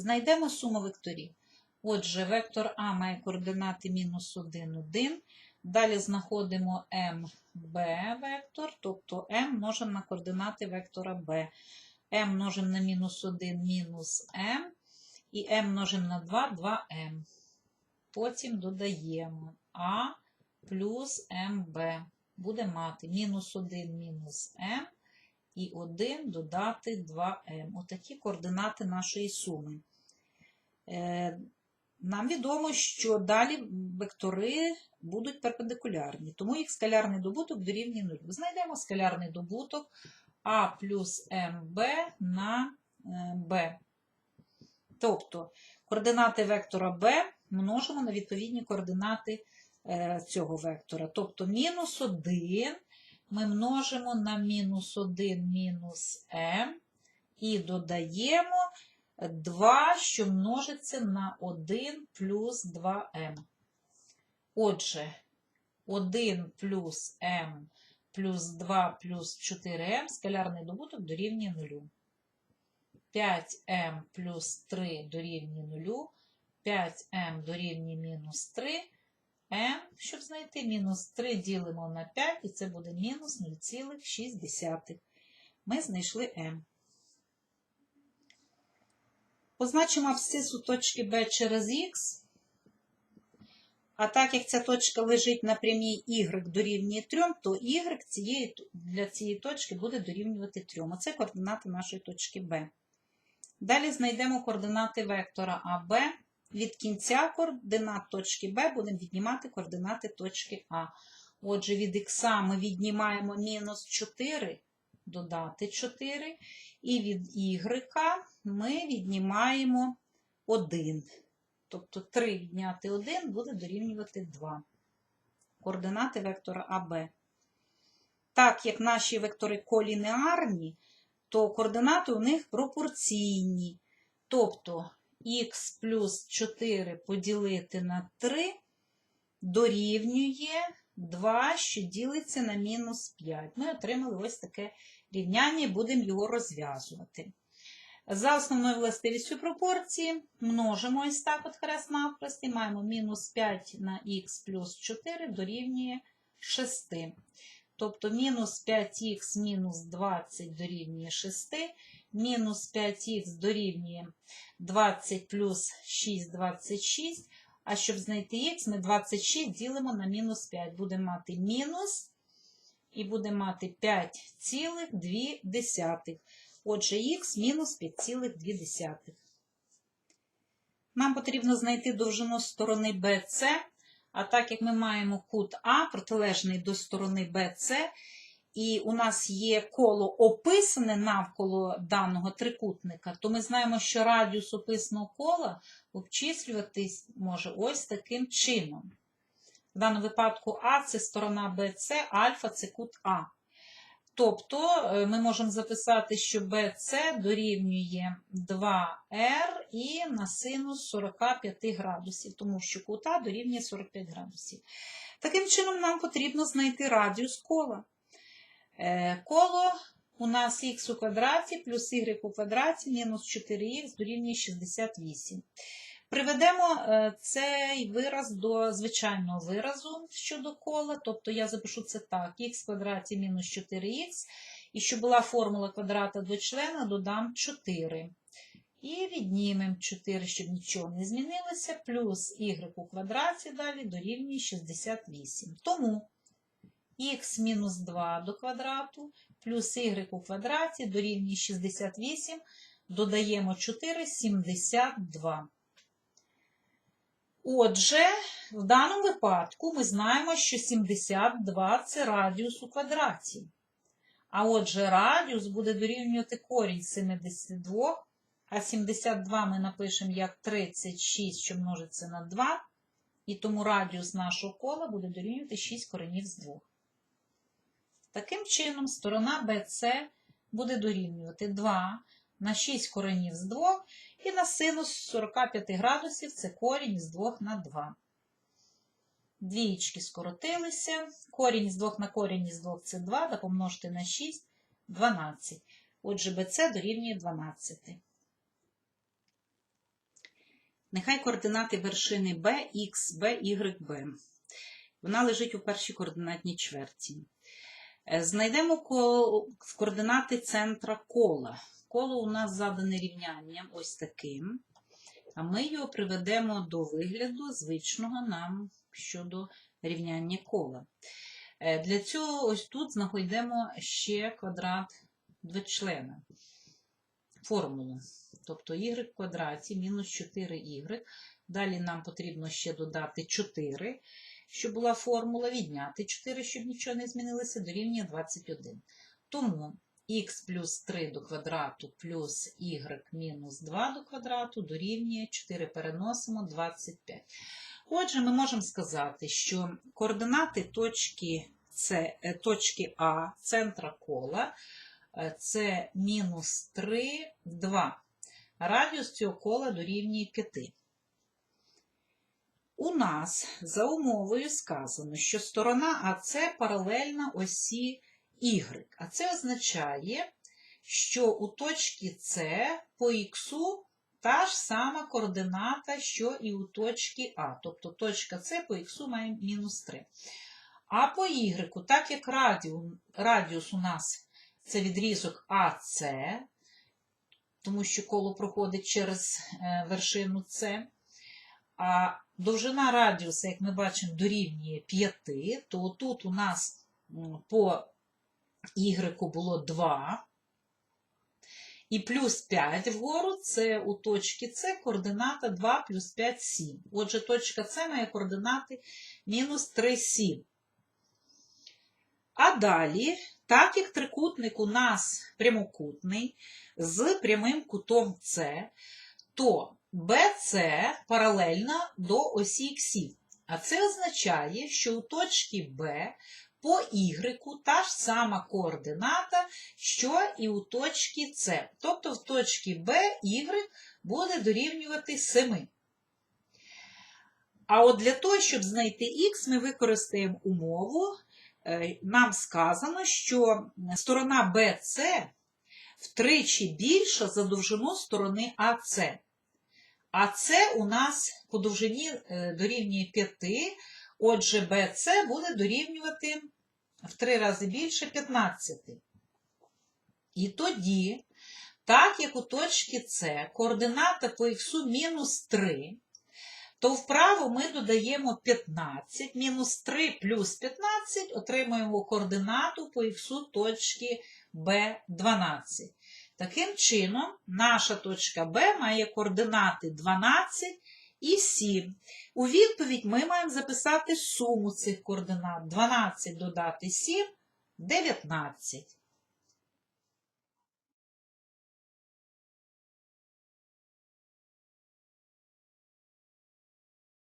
Знайдемо суму векторів. Отже, вектор А має координати мінус 1, 1. Далі знаходимо МБ вектор, тобто М множимо на координати вектора Б. М множимо на мінус 1 мінус М. І М множимо на 2 2М. Потім додаємо А плюс МБ. Буде мати мінус 1 мінус М і 1 додати 2М. Отакі координати нашої суми. Е, Нам відомо, що далі вектори будуть перпендикулярні, тому їх скалярний добуток дорівнює 0. Знайдемо скалярний добуток А плюс МБ на е, Б. Тобто координати вектора b множимо на відповідні координати е, цього вектора. Тобто мінус 1 ми множимо на мінус 1 мінус m і додаємо 2, що множиться на 1 плюс 2m. Отже, 1 плюс m плюс 2 плюс 4m скалярний добуток дорівнює 0. 5m плюс 3 дорівнює 0, 5m дорівнює мінус 3, m, щоб знайти мінус 3 ділимо на 5, і це буде мінус 0,6. Ми знайшли m. Позначимо абсцису точки b через x. А так як ця точка лежить на прямій y дорівнює 3, то y цієї, для цієї точки буде дорівнювати 3. Оце координати нашої точки b. Далі знайдемо координати вектора АБ. Від кінця координат точки Б будемо віднімати координати точки А. Отже, від х ми віднімаємо мінус 4, додати 4, і від y ми віднімаємо 1. Тобто 3 відняти 1 буде дорівнювати 2. Координати вектора АБ. Так як наші вектори колінеарні, то координати у них пропорційні. Тобто х плюс 4 поділити на 3 дорівнює 2, що ділиться на мінус 5. Ми отримали ось таке рівняння і будемо його розв'язувати. За основною властивістю пропорції множимо ось так от хрест навхрест і маємо мінус 5 на х плюс 4 дорівнює 6. Тобто мінус 5х мінус 20 дорівнює 6, мінус 5х дорівнює 20 плюс 6 26. А щоб знайти х, ми 26 ділимо на мінус 5. Будемо мати мінус і будемо мати 5,2. Отже, х мінус 5,2. Нам потрібно знайти довжину сторони BC. А так як ми маємо кут А, протилежний до сторони BC, і у нас є коло описане навколо даного трикутника, то ми знаємо, що радіус описаного кола обчислюватись може ось таким чином. В даному випадку А це сторона BC, альфа це кут А. Тобто е, ми можемо записати, що BC дорівнює 2R і на синус 45 градусів, тому що кут А дорівнює 45 градусів. Таким чином, нам потрібно знайти радіус кола. Е, Коло у нас х у квадраті плюс y у квадраті мінус 4х дорівнює 68. Приведемо е, цей вираз до звичайного виразу щодо кола, тобто я запишу це так: х квадраті мінус 4х, і щоб була формула квадрата до члена, додам 4. І віднімемо 4, щоб нічого не змінилося, плюс y у квадраті далі дорівнює 68. Тому х мінус 2 до квадрату плюс y у квадраті дорівнює 68, додаємо 4, 72. Отже, в даному випадку ми знаємо, що 72 це радіус у квадраті. А отже, радіус буде дорівнювати корінь 72, а 72 ми напишемо як 36, що множиться на 2, і тому радіус нашого кола буде дорівнювати 6 коренів з 2. Таким чином, сторона BC буде дорівнювати 2 на 6 коренів з 2, і на синус 45 градусів це корінь з 2 на 2. Двієчки скоротилися. Корінь з 2 на корінь з 2 це 2, да помножити на 6 12. Отже, BC дорівнює 12. Нехай координати вершини B, X, B, Y, B. Вона лежить у першій координатній чверті. Е, Знайдемо ко- координати центра кола. Коло у нас задане рівнянням ось таким. А ми його приведемо до вигляду звичного нам щодо рівняння кола. Е, Для цього ось тут знаходимо ще квадрат двочлена. Формулу. Тобто y в квадраті мінус 4y. Далі нам потрібно ще додати 4, щоб була формула, відняти 4, щоб нічого не змінилося, дорівнює 21. Тому х плюс 3 до квадрату плюс y мінус 2 до квадрату дорівнює 4 переносимо 25. Отже, ми можемо сказати, що координати точки, С, е, точки А, центра кола, це мінус 3, 2. Радіус цього кола дорівнює 5. У нас за умовою сказано, що сторона АС паралельна осі Y. А це означає, що у точці С по х та ж сама координата, що і у точці А. Тобто точка С по х має мінус 3. А по Y, так як радіус, у нас це відрізок АС, тому що коло проходить через е, вершину С, а довжина радіуса, як ми бачимо, дорівнює 5, то тут у нас по Y було 2. І плюс 5 вгору це у точці С координата 2 плюс 5 7. Отже, точка С має координати мінус 3 7. А далі, так як трикутник у нас прямокутний з прямим кутом С, то BC паралельна до осі х. А це означає, що у точці Б по Y та ж сама координата, що і у точці С. Тобто в точці Б Y буде дорівнювати 7. А от для того, щоб знайти х, ми використаємо умову. Е, Нам сказано, що сторона BC втричі більша за довжину сторони АС. А це у нас по довжині е, дорівнює 5, отже, BC буде дорівнювати в 3 рази більше 15. І тоді, так як у точці С координата по х мінус 3, то вправо ми додаємо 15, мінус 3 плюс 15, отримуємо координату по х точки B12. Таким чином, наша точка Б має координати 12 і 7. У відповідь ми маємо записати суму цих координат. 12 додати 7 – 19.